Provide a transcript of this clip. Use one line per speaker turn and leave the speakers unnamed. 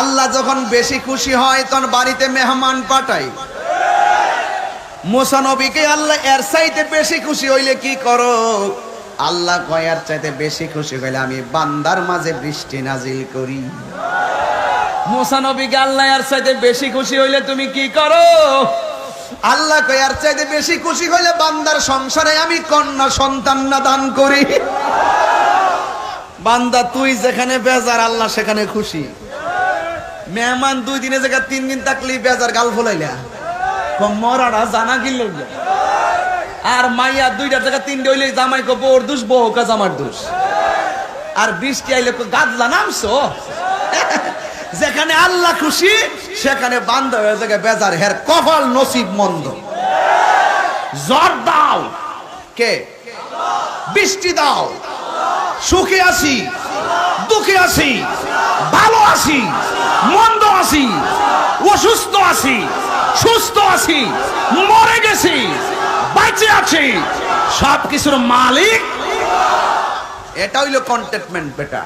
আল্লাহ যখন বেশি খুশি হয় তখন বাড়িতে মেহমান পাঠাই মুসা নবীকে আল্লাহ এর চাইতে বেশি খুশি হইলে কি করো? আল্লাহ কয় এর চাইতে বেশি খুশি হইলে আমি বান্দার মাঝে বৃষ্টি নাজিল করি।
মুসা নবীকে আল্লাহ আর চাইতে বেশি খুশি হইলে তুমি কি করো?
আল্লাহ কয় এর চাইতে বেশি খুশি হইলে বান্দার সংসারে আমি কন্যা সন্তান না দান করি। বান্দা তুই যেখানে বেজার আল্লাহ সেখানে খুশি। মেহমান দুই দিনে জায়গা তিন দিন থাকলে বেজার গাল ফুলাইলা।
মরাটা জানা গিল আর মাইয়া দুইটার জায়গা তিনটে হইলে জামাই কো বোর দুষ, বউ কা জামার দুষ। আর বৃষ্টি আইলে গাদলা নামছো?
যেখানে আল্লাহ খুশি, সেখানে বান্দা হয়ে যায় বেজার হের কপাল নসিব মন্দ।
জ্বর দাও।
কে? বৃষ্টি দাও। সুখে আছি।
দুঃখে আছি। ভালো আছি। আছি। অসুস্থ আছি, সুস্থ আছি, মরে গেছি বাইচে আছি। সব কিছুর মালিক।
এটা হইল কন্টেটমেন্ট বেটা।